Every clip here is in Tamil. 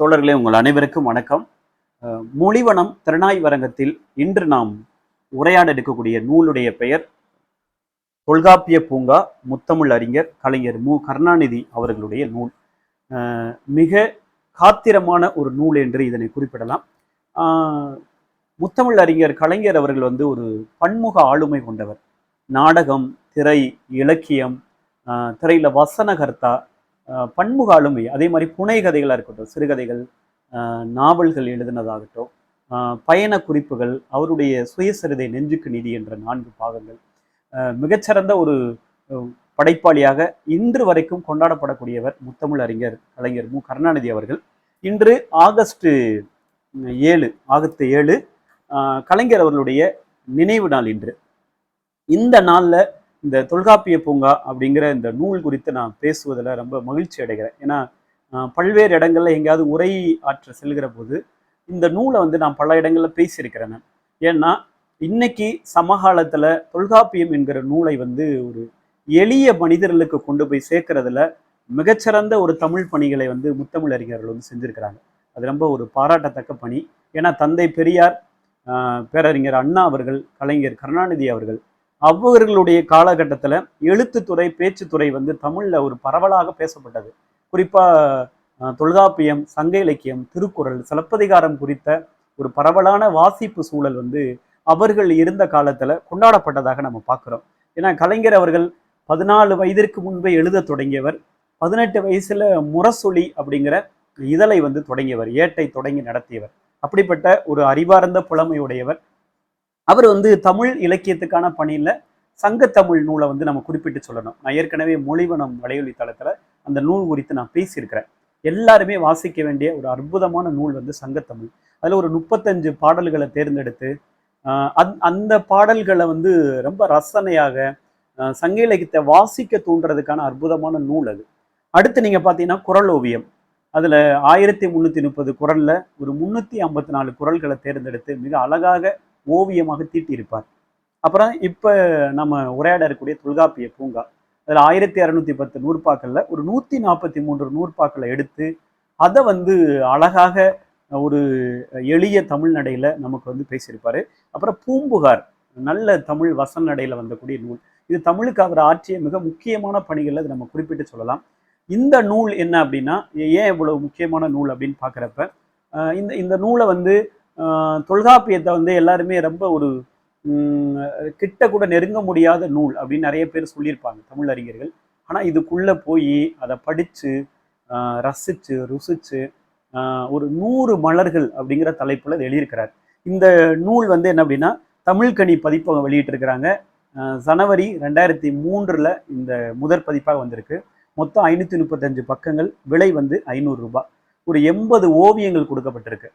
தோழர்களே உங்கள் அனைவருக்கும் வணக்கம். மொழிவனம் திறனாய்வரங்கத்தில் இன்று நாம் உரையாட எடுக்கக்கூடிய நூலுடைய பெயர் தொல்காப்பிய பூங்கா முத்தமிழ் அறிஞர் கலைஞர் மு. கருணாநிதி அவர்களுடைய நூல். மிக காத்திரமான ஒரு நூல் என்று இதனை குறிப்பிடலாம். முத்தமிழ் அறிஞர் கலைஞர் அவர்கள் வந்து ஒரு பன்முக ஆளுமை கொண்டவர். நாடகம் திரை இலக்கியம் அஹ், திரையில வசனகர்த்தா பன்முக ஆளுமை அதே மாதிரி புனை கதைகளாக இருக்கட்டும் சிறுகதைகள் நாவல்கள் எழுதினதாகட்டும் பயண குறிப்புகள் அவருடைய சுயசரிதை நெஞ்சுக்கு நிதி என்ற நான்கு பாகங்கள் மிகச்சிறந்த ஒரு படைப்பாளியாக இன்று வரைக்கும் கொண்டாடப்படக்கூடியவர் முத்தமிழ் அறிஞர் கலைஞர் மு. கருணாநிதி அவர்கள். இன்று ஆகஸ்ட் ஏழு ஆகஸ்ட் ஏழு கலைஞர் அவர்களுடைய நினைவு நாள் இன்று. இந்த நாளில் இந்த தொல்காப்பிய பூங்கா அப்படிங்கிற இந்த நூல் குறித்து நான் பேசுவதில் ரொம்ப மகிழ்ச்சி அடைகிறேன். ஏன்னா பல்வேறு இடங்களில் எங்கேயாவது உரை ஆற்ற செல்கிற போது இந்த நூலை வந்து நான் பல இடங்களில் பேசியிருக்கிறேன் ஏன்னா இன்னைக்கு சமகாலத்தில் தொல்காப்பியம் என்கிற நூலை வந்து ஒரு எளிய மனிதர்களுக்கு கொண்டு போய் சேர்க்கறதுல மிகச்சிறந்த ஒரு தமிழ் பணிகளை வந்து முத்தமிழ் அறிஞர்கள் வந்து செஞ்சுருக்கிறாங்க. அது ரொம்ப ஒரு பாராட்டத்தக்க பணி. ஏன்னா தந்தை பெரியார் பேரறிஞர் அண்ணா அவர்கள் கலைஞர் கருணாநிதி அவர்கள் அவர்களுடைய காலகட்டத்தில் எழுத்துத்துறை பேச்சுத்துறை வந்து தமிழில் ஒரு பரவலாக பேசப்பட்டது. குறிப்பாக தொல்காப்பியம் சங்க இலக்கியம் திருக்குறள் சிலப்பதிகாரம் குறித்த ஒரு பரவலான வாசிப்பு சூழல் வந்து அவர்கள் இருந்த காலத்தில் கொண்டாடப்பட்டதாக நம்ம பார்க்குறோம் ஏன்னா கலைஞர் அவர்கள் பதினாலு வயதிற்கு முன்பே எழுத தொடங்கியவர். பதினெட்டு வயசுல முரசொலி அப்படிங்கிற இதழை வந்து தொடங்கியவர் ஏட்டை தொடங்கி நடத்தியவர். அப்படிப்பட்ட ஒரு அறிவார்ந்த புலமையுடையவர். அவர் வந்து தமிழ் இலக்கியத்துக்கான பணியில் சங்கத்தமிழ் நூலை வந்து நம்ம குறிப்பிட்டு சொல்லணும். நான் ஏற்கனவே மொழிவனம் வலையொலி தளத்தில் அந்த நூல் குறித்து நான் பேசியிருக்கிறேன். எல்லாருமே வாசிக்க வேண்டிய ஒரு அற்புதமான நூல் வந்து சங்கத்தமிழ் அதில் ஒரு முப்பத்தஞ்சு பாடல்களை தேர்ந்தெடுத்து அந்- அந்த பாடல்களை வந்து ரொம்ப ரசனையாக சங்க இலக்கியத்தை வாசிக்க தூண்டுறதுக்கான அற்புதமான நூல் அது. அடுத்து நீங்கள் பார்த்தீங்கன்னா குரல் ஓவியம். அதில் ஆயிரத்தி முந்நூற்றி முப்பது குரலில் ஒரு முந்நூற்றி ஐம்பத்தி நாலு குறள்களை தேர்ந்தெடுத்து மிக அழகாக ஓவியமாக தீட்டியிருப்பார். அப்புறம் இப்போ நம்ம உரையாட இருக்கக்கூடிய தொல்காப்பிய பூங்கா அதில் ஆயிரத்தி அறநூற்றி பத்து நூற்பாக்களில் ஒரு நூற்றி நாற்பத்தி மூன்று நூற்பாக்களை எடுத்து அதை வந்து அழகாக ஒரு எளிய தமிழ் நடையில் நமக்கு வந்து பேசியிருப்பார். அப்புறம் பூம்புகார் நல்ல தமிழ் வசன நடையில் வந்தக்கூடிய நூல். இது தமிழுக்கு அவர் ஆற்றிய மிக முக்கியமான பணிகளில் அது நம்ம குறிப்பிட்டு சொல்லலாம். இந்த நூல் என்ன அப்படின்னா ஏன் இவ்வளவு முக்கியமான நூல் அப்படின்னு பார்க்குறப்ப இந்த இந்த நூலை வந்து தொல்காப்பியத்தை வந்து எல்லாருமே ரொம்ப ஒரு கிட்ட கூட நெருங்க முடியாத நூல் அப்படின்னு நிறைய பேர் சொல்லியிருப்பாங்க தமிழ் அறிஞர்கள். ஆனால் இதுக்குள்ளே போய் அதை படித்து ரசித்து ருசித்து ஒரு நூறு மலர்கள் அப்படிங்கிற தலைப்பில் எழுதியிருக்கிறார். இந்த நூல் வந்து என்ன அப்படின்னா தமிழ்கனி பதிப்பகம் வெளியிட்டிருக்கிறாங்க. ஜனவரி ரெண்டாயிரத்தி மூன்றில் இந்த முதற் பதிப்பாக வந்திருக்கு. மொத்தம் ஐநூற்றி முப்பத்தஞ்சு பக்கங்கள் விலை வந்து ஐநூறுரூபா ஒரு எண்பது ஓவியங்கள் கொடுக்கப்பட்டிருக்கு.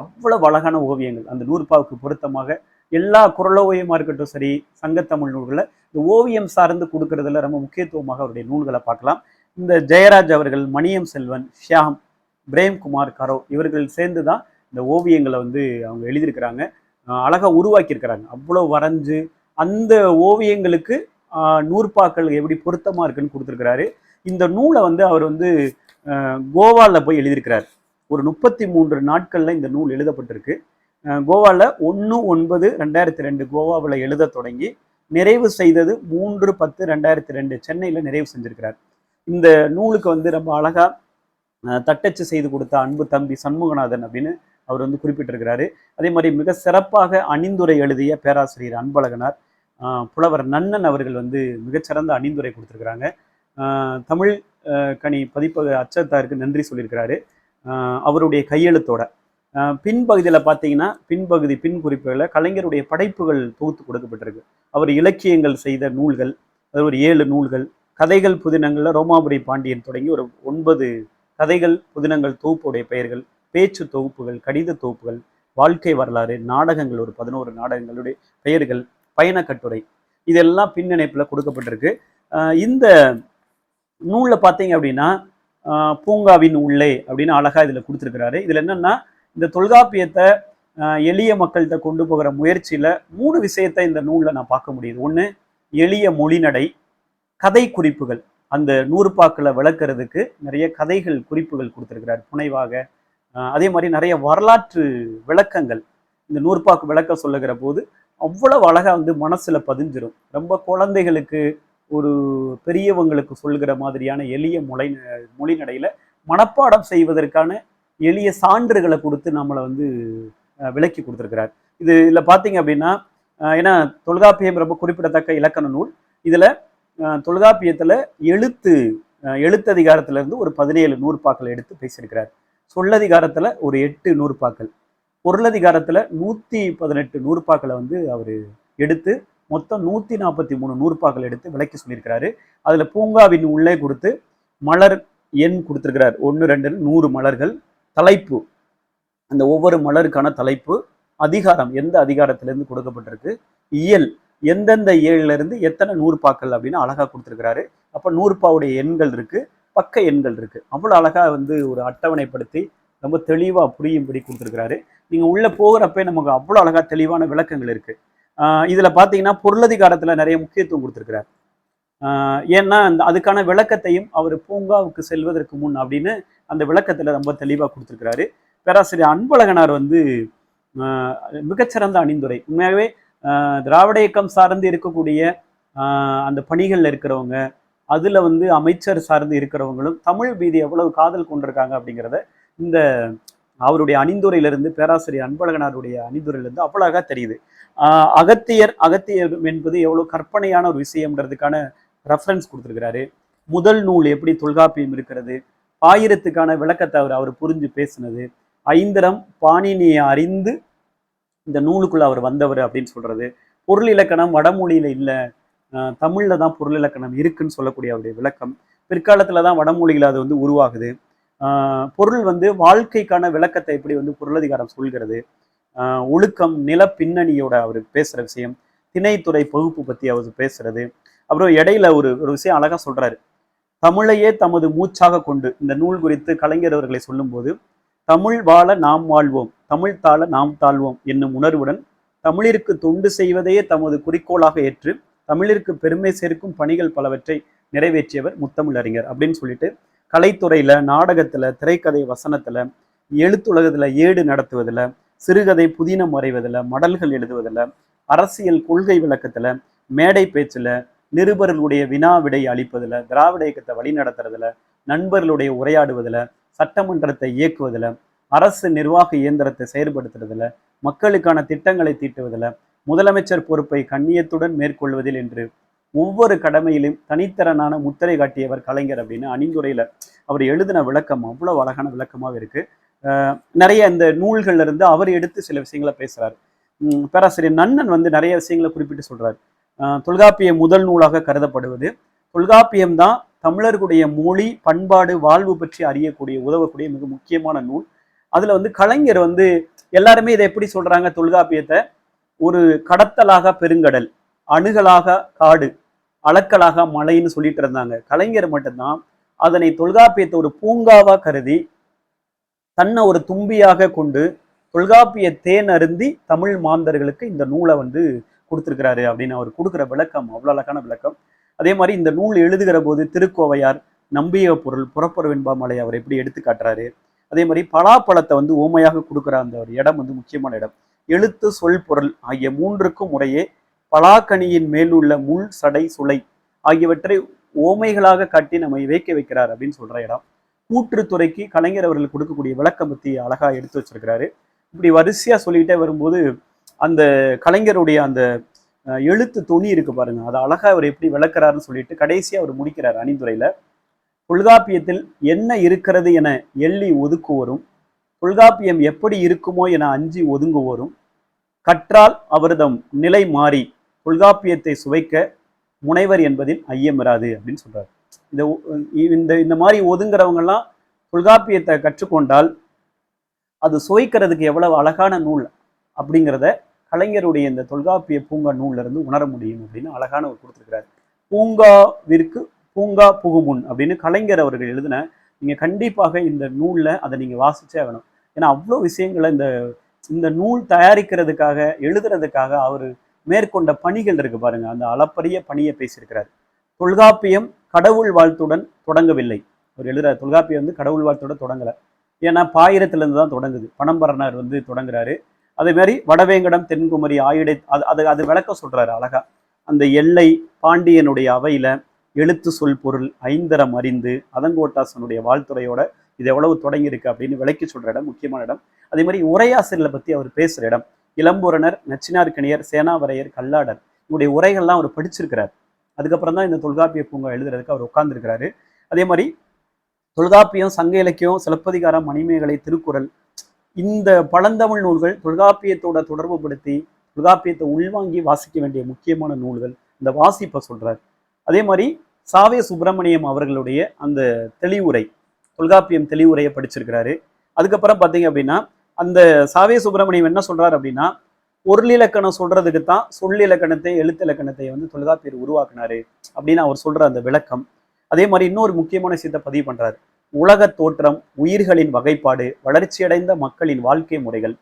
அவ்வளவு அழகான ஓவியங்கள். அந்த நூற்பாவுக்கு பொருத்தமாக எல்லா குரலோவியமாக இருக்கட்டும் சரி சங்கத்தமிழ் நூல்களை இந்த ஓவியம் சார்ந்து கொடுக்கறதுல ரொம்ப முக்கியத்துவமாக அவருடைய நூல்களை பார்க்கலாம். இந்த ஜெயராஜ் அவர்கள் மணியம் செல்வன் ஷியாம் பிரேம்குமார் கரோ இவர்கள் சேர்ந்து தான் இந்த ஓவியங்களை வந்து அவங்க எழுதியிருக்கிறாங்க. அழகாக உருவாக்கியிருக்கிறாங்க. அவ்வளோ வரைஞ்சு அந்த ஓவியங்களுக்கு நூற்பாக்கள் எப்படி பொருத்தமாக இருக்குன்னு கொடுத்துருக்கிறாரு. இந்த நூலை வந்து அவர் வந்து கோவாவில் போய் எழுதியிருக்கிறார். ஒரு முப்பத்தி மூன்று நாட்களில் இந்த நூல் எழுதப்பட்டிருக்கு. கோவாவில் ஒன்று ஒன்பது ரெண்டாயிரத்தி ரெண்டு கோவாவில் எழுத தொடங்கி நிறைவு செய்தது மூன்று பத்து ரெண்டாயிரத்தி ரெண்டு சென்னையில் நிறைவு செஞ்சிருக்கிறார். இந்த நூலுக்கு வந்து ரொம்ப அழகாக தட்டச்சு செய்து கொடுத்த அன்பு தம்பி சண்முகநாதன் அப்படின்னு அவர் வந்து குறிப்பிட்டிருக்கிறாரு. அதே மாதிரி மிக சிறப்பாக அணிந்துரை எழுதிய பேராசிரியர் அன்பழகனார் புலவர் நன்னன் அவர்கள் வந்து மிகச்சிறந்த அணிந்துரை கொடுத்துருக்குறாங்க. தமிழ் கனி பதிப்பக அச்சத்தாருக்கு நன்றி சொல்லியிருக்கிறாரு. அவருடைய கையெழுத்தோட. பின்பகுதியில் பார்த்தீங்கன்னா பின்பகுதி பின் குறிப்புகளில் கலைஞருடைய படைப்புகள் தொகுத்து கொடுக்கப்பட்டிருக்கு. அவர் இலக்கியங்கள் செய்த நூல்கள் அது ஒரு ஏழு நூல்கள் கதைகள் புதினங்களில் ரோமாபுரி பாண்டியன் தொடங்கி ஒரு ஒன்பது கதைகள் புதினங்கள் தொகுப்புடைய பெயர்கள் பேச்சு தொகுப்புகள் கடித தொகுப்புகள் வாழ்க்கை வரலாறு நாடகங்கள் ஒரு பதினோரு நாடகங்களுடைய பெயர்கள் பயணக்கட்டுரை இதெல்லாம் பின்னிணைப்பில் கொடுக்கப்பட்டிருக்கு. இந்த நூலில் பார்த்தீங்க அப்படின்னா பூங்காவின் உள்ளே அப்படின்னு அழகாக இதில் கொடுத்துருக்கிறாரு. இதில் என்னென்னா இந்த தொல்காப்பியத்தை எளிய மக்கள்கிட்ட கொண்டு போகிற முயற்சியில் மூணு விஷயத்தை இந்த நூலில் நான் பார்க்க முடியுது. ஒன்று எளிய மொழிநடை கதை குறிப்புகள். அந்த நூறுபாக்களை விளக்குறதுக்கு நிறைய கதைகள் குறிப்புகள் கொடுத்துருக்கிறார் புனைவாக. அதே மாதிரி நிறைய வரலாற்று விளக்கங்கள். இந்த நூறுபாக்கு விளக்க சொல்லுகிற போது அவ்வளவு அழகாக வந்து மனசில் பதிஞ்சிடும் ரொம்ப குழந்தைகளுக்கு ஒரு பெரியவங்களுக்கு சொல்கிற மாதிரியான எளிய மொழி மொழிநடையில மனப்பாடம் செய்வதற்கான எளிய சான்றுகளை கொடுத்து நம்மளை வந்து விளக்கி கொடுத்துருக்கிறார். இது இதில் பார்த்தீங்க அப்படின்னா ஏன்னா தொல்காப்பியம் ரொம்ப குறிப்பிடத்தக்க இலக்கண நூல். இதில் தொல்காப்பியத்தில் எழுத்து எழுத்ததிகாரத்திலேருந்து இருந்து ஒரு பதினேழு நூற்பாக்கள் எடுத்து பேசியிருக்கிறார். சொல்லதிகாரத்தில் ஒரு எட்டு நூற்பாக்கள். பொருளதிகாரத்தில் நூற்றி பதினெட்டு நூற்பாக்களை வந்து அவர் எடுத்து மொத்தம் நூற்றி நாற்பத்தி மூணு நூற்பாக்கள் எடுத்து விளக்கி சொல்லியிருக்கிறாரு. அதில் பூங்காவின் உள்ளே கொடுத்து மலர் எண் கொடுத்துருக்கிறார். ஒன்று ரெண்டு நூறு மலர்கள். தலைப்பு. அந்த ஒவ்வொரு மலருக்கான தலைப்பு. அதிகாரம் எந்த அதிகாரத்திலேருந்து கொடுக்கப்பட்டிருக்கு? இயல். எந்தெந்த இயலிலிருந்து எத்தனை நூறுபாக்கள் அப்படின்னு அழகாக கொடுத்துருக்கிறாரு. அப்போ நூறுபாவுடைய எண்கள் இருக்குது பக்க எண்கள் இருக்குது அவ்வளோ அழகாக வந்து ஒரு அட்டவணைப்படுத்தி ரொம்ப தெளிவாக புரியும்படி கொடுத்துருக்கிறாரு. நீங்கள் உள்ளே போகிறப்ப நமக்கு அவ்வளோ அழகாக தெளிவான விளக்கங்கள் இருக்குது இதில் பார்த்தீங்கன்னா பொருளதிகாரத்தில் நிறைய முக்கியத்துவம் கொடுத்துருக்கிறார். ஏன்னா அந்த அதுக்கான விளக்கத்தையும் அவர் பூங்காவுக்கு செல்வதற்கு முன் அப்படின்னு அந்த விளக்கத்தில் ரொம்ப தெளிவாக கொடுத்துருக்கிறாரு. பேராசிரியர் அன்பழகனார் வந்து மிகச்சிறந்த அணிந்துரை. உண்மையாகவே திராவிட இயக்கம் சார்ந்து இருக்கக்கூடிய அந்த பணிகளில் இருக்கிறவங்க அதில் வந்து அமைச்சர் சார்ந்து இருக்கிறவங்களும் தமிழ் மீது எவ்வளவு காதல் கொண்டிருக்காங்க அப்படிங்கிறத இந்த அவருடைய அணிந்துரையிலிருந்து பேராசிரியர் அன்பழகனாருடைய அணிந்துரையிலிருந்து அவ்வளவு தெரியுது. ஆஹ் அகத்தியர் அகத்தியர் என்பது எவ்வளவு கற்பனையான ஒரு விஷயம்ன்றதுக்கான ரெஃபரன்ஸ் கொடுத்துருக்கிறாரு. முதல் நூல் எப்படி தொல்காப்பியம் இருக்கிறது? ஆயிரத்துக்கான விளக்கத்தை அவர் அவர் புரிஞ்சு பேசினது. ஐந்தரம் பாணினியை அறிந்து இந்த நூலுக்குள்ள அவர் வந்தவர் அப்படின்னு சொல்றது. பொருள் இலக்கணம் வடமொழியில இல்லை. தமிழில் தான் பொருள் இலக்கணம் இருக்குன்னு சொல்லக்கூடிய அவருடைய விளக்கம். பிற்காலத்தில் தான் வடமொழியில் அது வந்து உருவாகுது. பொருள் வந்து வாழ்க்கைக்கான விளக்கத்தை எப்படி வந்து பொருளதிகாரம் சொல்கிறது? ஆஹ் ஒழுக்கம் நில பின்னணியோட அவர் பேசுற விஷயம் திணைத்துறை பகுப்பு பற்றி அவர் பேசுறது அப்புறம் இடையில ஒரு ஒரு விஷயம் அழகாக சொல்றாரு. தமிழையே தமது மூச்சாக கொண்டு இந்த நூல் குறித்து கலைஞர் அவர்களை சொல்லும்போது தமிழ் வாழ நாம் வாழ்வோம் தமிழ் தாழ நாம் தாழ்வோம் என்னும் உணர்வுடன் தமிழிற்கு தொண்டு செய்வதையே தமது குறிக்கோளாக ஏற்று தமிழிற்கு பெருமை சேர்க்கும் பணிகள் பலவற்றை நிறைவேற்றியவர் முத்தமிழறிஞர் அப்படின்னு சொல்லிட்டு கலைத்துறையில நாடகத்துல திரைக்கதை வசனத்துல எழுத்துலகத்துல ஏடு நடத்துவதுல சிறுகதை புதினம் வரைவதுல மடல்கள் எழுதுவதில் அரசியல் கொள்கை விளக்கத்துல மேடை பேச்சுல நிருபர்களுடைய வினா விடை அளிப்பதுல திராவிட இயக்கத்தை வழி நடத்துறதுல நண்பர்களுடைய உரையாடுவதுல சட்டமன்றத்தை இயக்குவதுல அரசு நிர்வாக இயந்திரத்தை செயற்படுத்துறதுல மக்களுக்கான திட்டங்களை தீட்டுவதில் முதலமைச்சர் பொறுப்பை கண்ணியத்துடன் மேற்கொள்வதில் என்று ஒவ்வொரு கடமையிலும் தனித்திறனான முத்திரை காட்டியவர் கலைஞர் அப்படின்னு அணிந்துரையில அவர் எழுதின விளக்கம் அவ்வளவு அழகான விளக்கமாக இருக்கு. நிறைய இந்த நூல்கள்ல இருந்து அவர் எடுத்து சில விஷயங்களை பேசுறாரு. பேராசிரியர் நன்னன் வந்து நிறைய விஷயங்களை குறிப்பிட்டு சொல்றாரு. தொல்காப்பியம் முதல் நூலாக கருதப்படுவது. தொல்காப்பியம் தான் தமிழர்களுடைய மொழி பண்பாடு வாழ்வு பற்றி அறியக்கூடிய உதவக்கூடிய மிக முக்கியமான நூல். அதுல வந்து கலைஞர் வந்து எல்லாருமே இதை எப்படி சொல்றாங்க? தொல்காப்பியத்தை ஒரு கடத்தலாக பெருங்கடல் அணுகலாக காடு அளக்கலாக மலைன்னு சொல்லிட்டு இருந்தாங்க. கலைஞர் மட்டும்தான் அதனை தொல்காப்பியத்தை ஒரு பூங்காவா கருதி தன்னை ஒரு தும்பியாக கொண்டு தொல்காப்பிய தேன் அருந்தி தமிழ் மாந்தர்களுக்கு இந்த நூலை வந்து கொடுத்துருக்கிறாரு அப்படின்னு அவர் கொடுக்குற விளக்கம் அவ்வளோ அழகான விளக்கம். அதே மாதிரி இந்த நூல் எழுதுகிற போது திருக்கோவையார் நம்பிய பொருள் புறப்பொரு வெண்பாமலை அவர் எப்படி எடுத்து காட்டுறாரு? அதே மாதிரி பலாப்பழத்தை வந்து ஓமையாக கொடுக்குற அந்த ஒரு இடம் வந்து முக்கியமான இடம். எழுத்து சொல் பொருள் ஆகிய மூன்றுக்கும் முறையே பலாக்கனியின் மேல் உள்ள முள் சடை சுளை ஆகியவற்றை ஓமைகளாக காட்டி நம்மை வைக்க வைக்கிறார் அப்படின்னு சொல்ற இடம். கூற்றுத்துறைக்கு கலைஞர் அவர்கள் கொடுக்கக்கூடிய விளக்கம் பத்தி அழகா எடுத்து வச்சிருக்கிறாரு. இப்படி வரிசையா சொல்லிக்கிட்டே வரும்போது அந்த கலைஞருடைய அந்த எழுத்து துணி இருக்கு பாருங்க. அதை அழகா அவர் எப்படி விளக்குறாருன்னு சொல்லிட்டு கடைசியா அவர் முடிக்கிறார் அணிந்துரையில. தொல்காப்பியத்தில் என்ன இருக்கிறது என எள்ளி ஒதுக்குவோரும் தொல்காப்பியம் எப்படி இருக்குமோ என அஞ்சி ஒதுங்குவோரும் கற்றால் அவர்தம் நிலை மாறி தொல்காப்பியத்தை சுவைக்க முனைவர் என்பதில் ஐயமிராது அப்படின்னு சொல்றாரு. இந்த இந்த இந்த மாதிரி ஒதுங்குறவங்கெல்லாம் தொல்காப்பியத்தை கற்றுக்கொண்டால் அது சுவைக்கிறதுக்கு எவ்வளவு அழகான நூல் அப்படிங்கிறத கலைஞருடைய இந்த தொல்காப்பிய பூங்கா நூல்ல இருந்து உணர முடியும் அப்படின்னு அழகான ஒரு கொடுத்துருக்கிறார் பூங்காவிற்கு பூங்கா புகுமுன் அப்படின்னு கலைஞர் அவர்கள் எழுதின நீங்கள் கண்டிப்பாக இந்த நூலில் அதை நீங்கள் வாசிச்சே ஆகணும். ஏன்னா அவ்வளோ விஷயங்களை இந்த இந்த நூல் தயாரிக்கிறதுக்காக எழுதுறதுக்காக அவர் மேற்கொண்ட பணிகள் இருக்கு பாருங்க. அந்த அளப்பரிய பணியை பேசியிருக்கிறார். தொல்காப்பியம் கடவுள் வாழ்த்துடன் தொடங்கவில்லை. அவர் எழுதுறாரு தொல்காப்பியம் வந்து கடவுள் வாழ்த்துடன் தொடங்கல. ஏன்னா பாயிரத்திலிருந்து தான் தொடங்குது. பணம்பரனார் வந்து தொடங்குறாரு. அதே மாதிரி வடவேங்கடம் தென்குமரி ஆயுடை அது அது அது விளக்க சொல்றாரு அழகா. அந்த எல்லை பாண்டியனுடைய அவையில எழுத்து சொல் பொருள் ஐந்தரம் அறிந்து அதங்கோட்டாசனுடைய வாழ்த்துறையோட இது எவ்வளவு தொடங்கியிருக்கு அப்படின்னு விளக்கி சொல்ற இடம் முக்கியமான இடம். அதே மாதிரி உரையாசிரியர்களை பத்தி அவர் பேசுற இடம். இளம்பூரணர் நச்சினார்கணியர் சேனாவரையர் கல்லாடர் இவருடைய உரைகள்லாம் அவர் படிச்சிருக்கிறார். அதுக்கப்புறம் தான் இந்த தொல்காப்பிய பூங்கா எழுதுறதுக்கு அவர் உட்கார்ந்துருக்கிறாரு. அதே மாதிரி தொல்காப்பியம் சங்க இலக்கியம் சிலப்பதிகாரம் மணிமேகலை திருக்குறள் இந்த பழந்தமிழ் நூல்கள் தொல்காப்பியத்தோட தொடர்பு படுத்தி தொல்காப்பியத்தை உள்வாங்கி வாசிக்க வேண்டிய முக்கியமான நூல்கள் இந்த வாசிப்பை சொல்றார். அதே மாதிரி சாவே சுப்பிரமணியம் அவர்களுடைய அந்த தெளிவுரை தொல்காப்பியம் தெளிவுரையை படிச்சிருக்கிறாரு. அதுக்கப்புறம் பார்த்தீங்க அப்படின்னா அந்த சாவே சுப்பிரமணியம் என்ன சொல்றாரு அப்படின்னா பொருளிலக்கணம் சொல்றதுக்கு தான் சொல்லிலக்கணத்தை எழுத்திலக்கணத்தை வந்து தொல்காப்பியர் உருவாக்குனாரு அப்படின்னு அவர் சொல்ற அந்த விளக்கம். அதே மாதிரி இன்னொரு முக்கியமான விஷயத்தை பதிவு பண்றாரு. உலக தோற்றம் உயிர்களின் வகைப்பாடு வளர்ச்சியடைந்த மக்களின் வாழ்க்கை முறைகள்.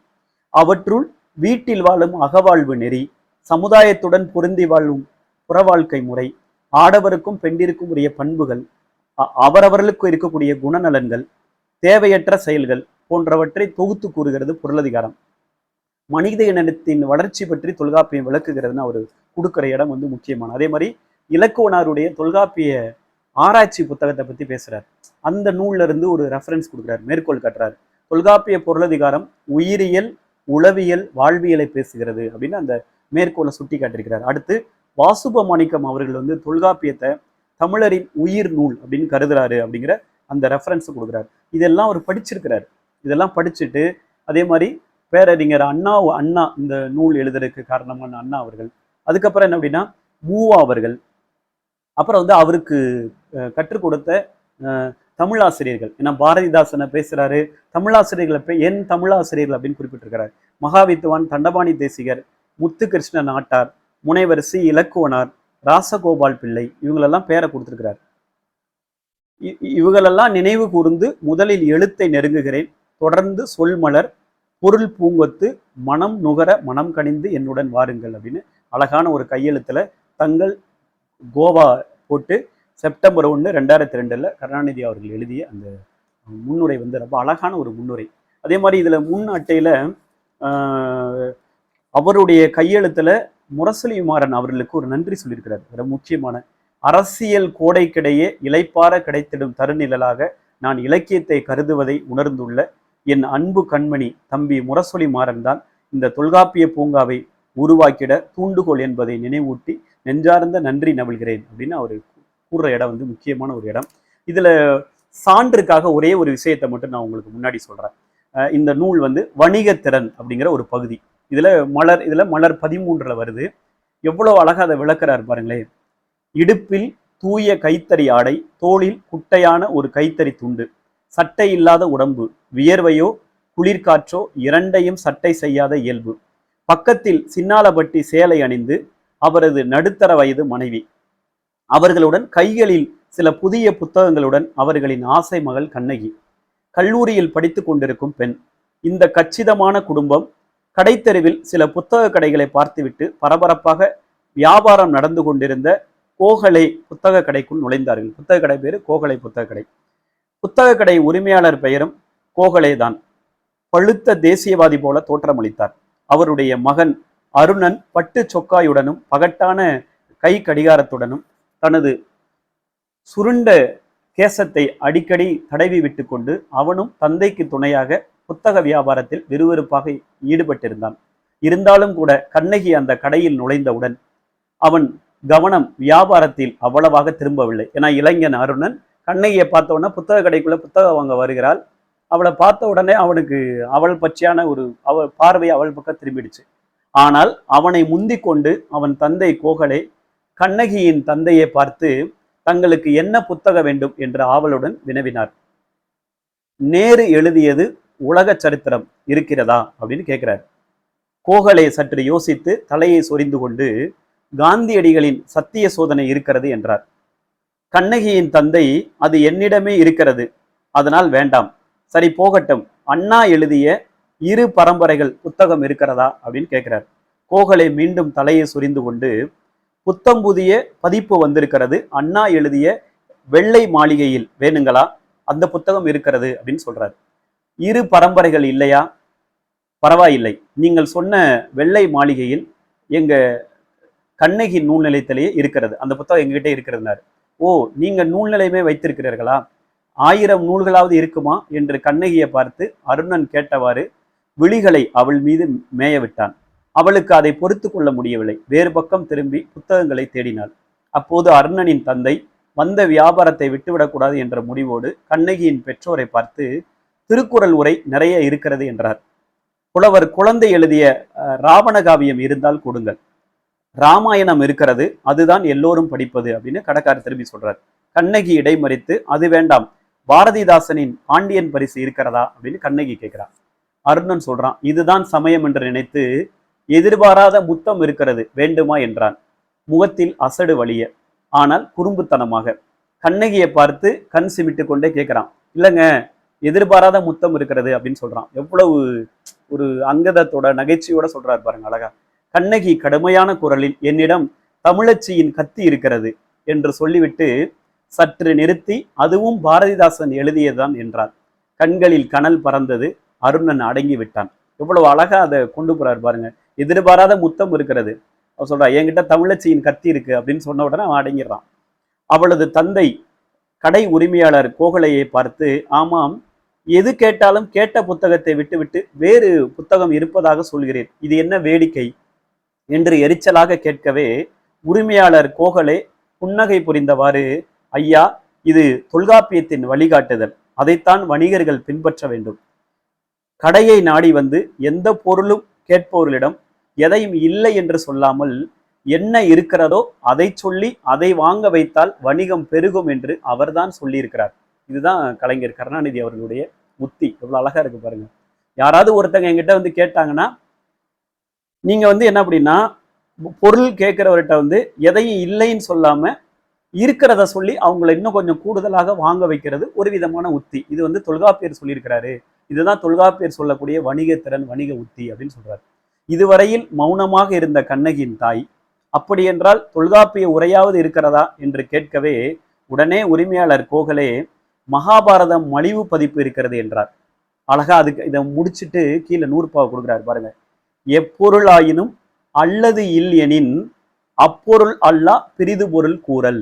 அவற்றுள் வீட்டில் வாழும் அகவாழ்வு நெறி சமுதாயத்துடன் பொருந்தி வாழும் புறவாழ்க்கை முறை ஆடவருக்கும் பெண்டிற்கும் உரிய பண்புகள் அ- அவரவர்களுக்கு இருக்கக்கூடிய குணநலன்கள் தேவையற்ற செயல்கள் போன்றவற்றை தொகுத்து கூறுகிறது பொருளதிகாரம் மனித இனத்தின் வளர்ச்சி பற்றி தொல்காப்பியம் விளக்குகிறதுன்னு அவர் கொடுக்குற இடம் வந்து முக்கியமான. அதே மாதிரி இலக்குவனாருடைய தொல்காப்பிய ஆராய்ச்சி புத்தகத்தை பற்றி பேசுகிறார் அந்த நூல்ல இருந்து ஒரு ரெஃபரன்ஸ் கொடுக்குறாரு மேற்கோள் காட்டுறாரு. தொல்காப்பிய பொருளதிகாரம் உயிரியல் உளவியல் வாழ்வியலை பேசுகிறது அப்படின்னு அந்த மேற்கோளை சுட்டி காட்டியிருக்கிறார். அடுத்து வாசுப மாணிக்கம் அவர்கள் வந்து தொல்காப்பியத்தை தமிழரின் உயிர் நூல் அப்படின்னு கருதுறாரு அப்படிங்கிற அந்த ரெஃபரன்ஸ் கொடுக்குறாரு. இதெல்லாம் அவர் படிச்சிருக்கிறார். இதெல்லாம் படிச்சுட்டு அதே மாதிரி பேரறிஞர் அண்ணா அண்ணா இந்த நூல் எழுதுறதுக்கு காரணமான அண்ணா அவர்கள். அதுக்கப்புறம் என்ன அப்படின்னா மூவா அவர்கள். அப்புறம் வந்து அவருக்கு அஹ், கற்றுக் கொடுத்த தமிழ் தமிழாசிரியர்கள். ஏன்னா பாரதிதாசனை பேசுறாரு. தமிழாசிரியர்களை பே- என் தமிழாசிரியர்கள் அப்படின்னு குறிப்பிட்டிருக்கிறார். மகாவித்துவான் தண்டபாணி தேசிகர் முத்துகிருஷ்ண நாட்டார் முனைவர் சி. இலக்குவனார் ராசகோபால் பிள்ளை இவங்களெல்லாம் பேரை கொடுத்துருக்கிறார். இ- இவங்களெல்லாம் நினைவு கூர்ந்து முதலில் எழுத்தை நெருங்குகிறேன். தொடர்ந்து சொல்மலர் பொருள் பூங்கொத்து மனம் நுகர மனம் கனிந்து என்னுடன் வாருங்கள் அப்படின்னு அழகான ஒரு கையெழுத்தில் தங்கள் கோவா போட்டு செப்டம்பர் ஒன்று ரெண்டாயிரத்தி ரெண்டில் கருணாநிதி அவர்கள் எழுதிய அந்த முன்னுரை வந்து ரொம்ப அழகான ஒரு முன்னுரை. அதே மாதிரி இதில் முன் அட்டையில் அவருடைய கையெழுத்தில் முரசொலிமாறன் அவர்களுக்கு ஒரு நன்றி சொல்லியிருக்கிறார். ரொம்ப முக்கியமான அரசியல் கோடைக்கிடையே இலைப்பார கிடைத்திடும் தருநிழலாக நான் இலக்கியத்தை கருதுவதை உணர்ந்துள்ள என் அன்பு கண்மணி தம்பி முரசொலி மாறன் தான் இந்த தொல்காப்பிய பூங்காவை உருவாக்கிட தூண்டுகோல் என்பதை நினைவூட்டி நெஞ்சார்ந்த நன்றி நவிழ்கிறேன் அப்படின்னு அவர் கூறுற இடம் வந்து முக்கியமான ஒரு இடம். இதில் சான்றுக்காக ஒரே ஒரு விஷயத்தை மட்டும் நான் உங்களுக்கு முன்னாடி சொல்கிறேன் இந்த நூல் வந்து வணிகத்திறன் அப்படிங்கிற ஒரு பகுதி. இதில் மலர் இதில் மலர் பதிமூன்றில் வருது. எவ்வளோ அழகாக அதை விளக்குறாரு பாருங்களேன். இடுப்பில் தூய கைத்தறி ஆடை தோளில் குட்டையான ஒரு கைத்தறி துண்டு. சட்டை இல்லாத உடம்பு வியர்வையோ குளிர்காற்றோ இரண்டையும் சட்டை செய்யாத இயல்பு. பக்கத்தில் சின்னாலப்பட்டி சேலை அணிந்து அவரது நடுத்தர வயது மனைவி. அவர்களுடன் கைகளில் சில புதிய புத்தகங்களுடன் அவர்களின் ஆசை மகள் கண்ணகி. கல்லூரியில் படித்து கொண்டிருக்கும் பெண். இந்த கச்சிதமான குடும்பம் கடைத்தெருவில் சில புத்தக கடைகளை பார்த்துவிட்டு பரபரப்பாக வியாபாரம் நடந்து கொண்டிருந்த கோகலை புத்தக கடைக்குள் நுழைந்தார்கள். புத்தக கடை பேரு கோகலை புத்தக கடை. புத்தக கடை உரிமையாளர் பெயரும் கோகலே தான் பழுத்த தேசியவாதி போல தோற்றமளித்தார். அவருடைய மகன் அருணன் பட்டு சொக்காயுடனும் பகட்டான கை கடிகாரத்துடனும் தனது சுருண்ட கேசத்தை அடிக்கடி தடவி விட்டு கொண்டு அவனும் தந்தைக்கு துணையாக புத்தக வியாபாரத்தில் விறுவிறுப்பாக ஈடுபட்டிருந்தான். இருந்தாலும் கூட கண்ணகி அந்த கடையில் நுழைந்தவுடன் அவன் கவனம் வியாபாரத்தில் அவ்வளவாக திரும்பவில்லை. ஏன்னா இளைஞன் அருணன் கண்ணகியை பார்த்த உடனே புத்தக கடைக்குள்ள புத்தகம் வாங்க வருகிறாள். அவளை பார்த்த உடனே அவனுக்கு அவள் பற்றியான ஒரு அவள் பார்வை அவள் பக்கம் திரும்பிடுச்சு. ஆனால் அவனை முந்தி கொண்டு அவன் தந்தை கோகலே கண்ணகியின் தந்தையை பார்த்து தங்களுக்கு என்ன புத்தகம் வேண்டும் என்ற ஆவலுடன் வினவினார். நேரு எழுதியது உலக சரித்திரம் இருக்கிறதா அப்படின்னு கேட்கிறார். கோகலே சற்று யோசித்து தலையை சொரிந்து கொண்டு காந்தியடிகளின் சத்திய சோதனை இருக்கிறது என்றார். கண்ணகியின் தந்தை அது என்னிடமே இருக்கிறது. அதனால் வேண்டாம். சரி போகட்டும். அண்ணா எழுதிய இரு பரம்பரைகள் புத்தகம் இருக்கிறதா? அப்படின்னு கேட்கிறார். கோகலே மீண்டும் தலையை சுரிந்து கொண்டு புத்தம் புதிய பதிப்பு வந்திருக்கிறது. அண்ணா எழுதிய வெள்ளை மாளிகையில் வேணுங்களா? அந்த புத்தகம் இருக்கிறது அப்படின்னு சொல்றாரு. இரு பரம்பரைகள் இல்லையா? பரவாயில்லை. நீங்கள் சொன்ன வெள்ளை மாளிகையில் எங்க கண்ணகி நூல் நிலையத்திலேயே இருக்கிறது. அந்த புத்தகம் எங்ககிட்ட இருக்கிறதுனாரு. ஓ நீங்கள் நூல் நிலையமே வைத்திருக்கிறீர்களா? ஆயிரம் நூல்களாவது இருக்குமா? என்று கண்ணகியை பார்த்து அருணன் கேட்டவாறு விழிகளை அவள் மீது மேய விட்டான். அவளுக்கு அதை பொறுத்து கொள்ள முடியவில்லை. வேறு பக்கம் திரும்பி புத்தகங்களை தேடினாள். அப்போது அருணனின் தந்தை வந்த வியாபாரத்தை விட்டுவிடக்கூடாது என்ற முடிவோடு கண்ணகியின் பெற்றோரை பார்த்து திருக்குறள் உரை நிறைய இருக்கிறது என்றார். புலவர் குழந்தை எழுதிய ராவணகாவியம் ராவண காவியம் இருந்தால் கொடுங்கள். ராமாயணம் இருக்கிறது அதுதான் எல்லோரும் படிப்பது அப்படின்னு கடைக்காரர் திரும்பி சொல்றார். கண்ணகி இடைமறித்து அது வேண்டாம் பாரதிதாசனின் பாண்டியன் பரிசு இருக்கிறதா? அப்படின்னு கண்ணகி கேட்கிறான் அருணன் சொல்றான் இதுதான் சமயம் என்று நினைத்து எதிர்பாராத முத்தம் இருக்கிறது வேண்டுமா? என்றான். முகத்தில் அசடு வழிய ஆனால் குறும்புத்தனமாக. கண்ணகியை பார்த்து கண் சிமிட்டு கொண்டே கேட்கிறான் இல்லைங்க எதிர்பாராத முத்தம் இருக்கிறது அப்படின்னு சொல்றான். எவ்வளவு ஒரு அங்கதத்தோட நகைச்சியோட சொல்றாரு பாருங்க அழகா. கண்ணகி கடுமையான குரலில் என்னிடம் தமிழச்சியின் கத்தி இருக்கிறது என்று சொல்லிவிட்டு சற்று நிறுத்தி அதுவும் பாரதிதாசன் எழுதியதுதான் என்றார். கண்களில் கனல் பறந்தது அருணன் அடங்கி விட்டான் எவ்வளவு அழகா அதை கொண்டு போறார் பாருங்க. எதிர்பாராத முத்தம் இருக்கிறது. அவர் சொல்றா என்கிட்ட தமிழச்சியின் கத்தி இருக்கு அப்படின்னு சொன்ன உடனே அவன் அடங்கிடுறான். அவளது தந்தை கடை உரிமையாளர் கோகலையை பார்த்து ஆமாம் எது கேட்டாலும் கேட்ட புத்தகத்தை விட்டுவிட்டு வேறு புத்தகம் இருப்பதாக சொல்கிறேன். இது என்ன வேடிக்கை? என்று எரிச்சலாக கேட்கவே உரிமையாளர் கோகலே புன்னகை புரிந்தவாறு ஐயா இது தொல்காப்பியத்தின் வழிகாட்டுதல். அதைத்தான் வணிகர்கள் பின்பற்ற வேண்டும். கடையை நாடி வந்து எந்த பொருளும் கேட்பவர்களிடம் எதையும் இல்லை என்று சொல்லாமல் என்ன இருக்கிறதோ அதை சொல்லி அதை வாங்க வைத்தால் வணிகம் பெருகும் என்று அவர்தான் சொல்லியிருக்கிறார். இதுதான் கலைஞர் கருணாநிதி அவர்களுடைய உத்தி. எவ்வளோ அழகா இருக்கு பாருங்க. யாராவது ஒருத்தங்க என்கிட்ட வந்து கேட்டாங்கன்னா நீங்க வந்து என்ன அப்படின்னா பொருள் கேட்குறவர்கிட்ட வந்து எதையும் இல்லைன்னு சொல்லாம இருக்கிறத சொல்லி அவங்கள இன்னும் கொஞ்சம் கூடுதலாக வாங்க வைக்கிறது ஒரு விதமான உத்தி. இது வந்து தொல்காப்பியர் சொல்லியிருக்கிறாரு. இதுதான் தொல்காப்பியர் சொல்லக்கூடிய வணிகத்திறன் வணிக உத்தி அப்படின்னு சொல்றாரு. இதுவரையில் மௌனமாக இருந்த கண்ணகியின் தாய் அப்படி என்றால் தொல்காப்பிய உரையாவது இருக்கிறதா? என்று கேட்கவே உடனே உரிமையாளர் கோகலே மகாபாரதம் மலிவு பதிப்பு இருக்கிறது என்றார். அழகா அதுக்கு இதை முடிச்சிட்டு கீழே நூறுபாவை கொடுக்குறாரு பாருங்க. எப்பொருளாயினும் அல்லது இல் எனின் அப்பொருள் அல்லா பிரிது பொருள் கூறல்.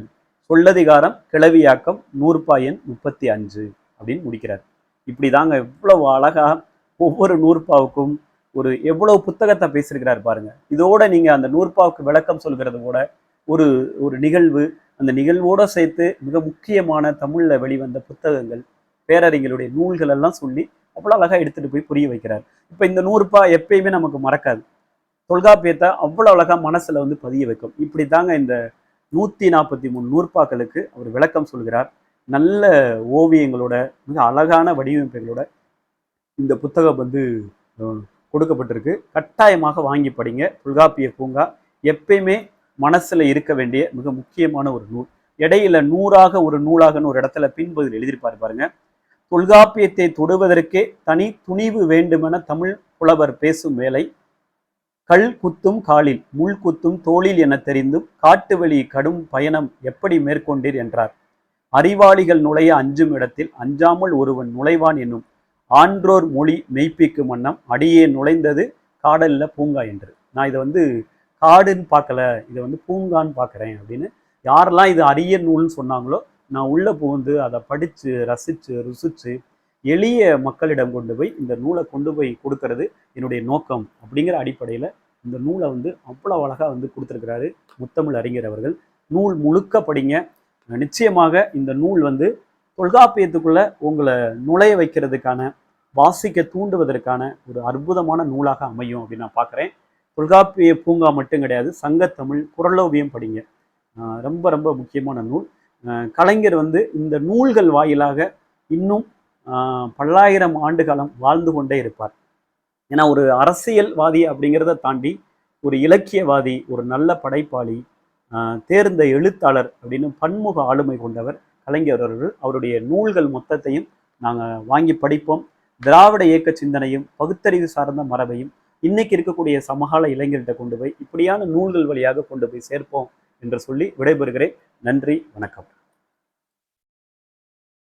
சொல்லதிகாரம் கிளவியாக்கம் நூறுபா முப்பத்தி அஞ்சு அப்படின்னு முடிக்கிறார். இப்படிதாங்க எவ்வளவு அழகா ஒவ்வொரு நூறுபாவுக்கும் ஒரு எவ்வளவு புத்தகத்தை பேசியிருக்கிறார் பாருங்க. இதோட நீங்க அந்த நூறுபாவுக்கு விளக்கம் சொல்கிறது கூட ஒரு ஒரு நிகழ்வு. அந்த நிகழ்வோட சேர்த்து மிக முக்கியமான தமிழ்ல வெளிவந்த புத்தகங்கள் பேரறிஞருடைய நூல்கள் எல்லாம் சொல்லி அவ்வளோ அழகாக எடுத்துகிட்டு போய் புரிய வைக்கிறார். இப்போ இந்த நூறுபா எப்பயுமே நமக்கு மறக்காது. தொல்காப்பியத்தை அவ்வளோ அழகாக மனசில் வந்து பதிய வைக்கும். இப்படி தாங்க இந்த நூற்றி நாற்பத்தி மூணு நூற்பாக்களுக்கு அவர் விளக்கம் சொல்கிறார். நல்ல ஓவியங்களோட மிக அழகான வடிவமைப்புகளோட இந்த புத்தகம் வந்து கொடுக்கப்பட்டிருக்கு. கட்டாயமாக வாங்கி படிங்க. தொல்காப்பிய பூங்கா எப்பயுமே மனசில் இருக்க வேண்டிய மிக முக்கியமான ஒரு நூல். இடையில நூறாக ஒரு நூலாகன்னு ஒரு இடத்துல பின்பதில் எழுதியிருப்பாரு பாருங்க. தொல்காப்பியத்தை தொடுவதற்கே தனி துணிவு வேண்டுமென தமிழ் புலவர் பேசும் வேலை. கல் குத்தும் காலில் முள் குத்தும் தோளில் என தெரிந்தும் காட்டு வழி கடும் பயணம் எப்படி மேற்கொண்டீர் என்றார். அறிவாளிகள் நுழைய அஞ்சும் இடத்தில் அஞ்சாமல் ஒருவன் நுழைவான் என்னும் ஆன்றோர் மொழி மெய்ப்பிக்கும் வண்ணம் அடியே நுழைந்தது காடல்ல பூங்கா என்று. நான் இதை வந்து காடுன்னு பார்க்கல இதை வந்து பூங்கான்னு பார்க்குறேன் அப்படின்னு. யாரெல்லாம் இது அரிய நூல்னு சொன்னாங்களோ நான் உள்ளே புகுந்து அதை படித்து ரசித்து ருசித்து எளிய மக்களிடம் கொண்டு போய் இந்த நூலை கொண்டு போய் கொடுக்கறது என்னுடைய நோக்கம் அப்படிங்கிற அடிப்படையில் இந்த நூலை வந்து அவ்வளோ அழகாக வந்து கொடுத்துருக்கிறாரு முத்தமிழ் அறிஞர் அவர்கள். நூல் முழுக்க படிங்க. நிச்சயமாக இந்த நூல் வந்து தொல்காப்பியத்துக்குள்ளே உங்களை நுழைய வைக்கிறதுக்கான வாசிக்க தூண்டுவதற்கான ஒரு அற்புதமான நூலாக அமையும் அப்படின்னு நான் பார்க்குறேன் தொல்காப்பிய பூங்கா மட்டும் கிடையாது சங்கத்தமிழ் குரலோவியம் படிங்க. ரொம்ப ரொம்ப முக்கியமான நூல். கலைஞர் வந்து இந்த நூல்கள் வாயிலாக இன்னும் ஆஹ் பல்லாயிரம் ஆண்டு காலம் வாழ்ந்து கொண்டே இருப்பார். ஏன்னா ஒரு அரசியல்வாதி அப்படிங்கிறத தாண்டி ஒரு இலக்கியவாதி ஒரு நல்ல படைப்பாளி ஆஹ் தேர்ந்த எழுத்தாளர் அப்படின்னு பன்முக ஆளுமை கொண்டவர் கலைஞர் அவர்கள். அவருடைய நூல்கள் மொத்தத்தையும் நாங்கள் வாங்கி படிப்போம். திராவிட இயக்க சிந்தனையும் பகுத்தறிவு சார்ந்த மரபையும் இன்னைக்கு இருக்கக்கூடிய சமகால இளைஞர்கிட்ட கொண்டு போய் இப்படியான நூல்கள் வழியாக கொண்டு போய் சேர்ப்போம். என்று சொல்லி விடைபெறுகிறேன். நன்றி வணக்கம்.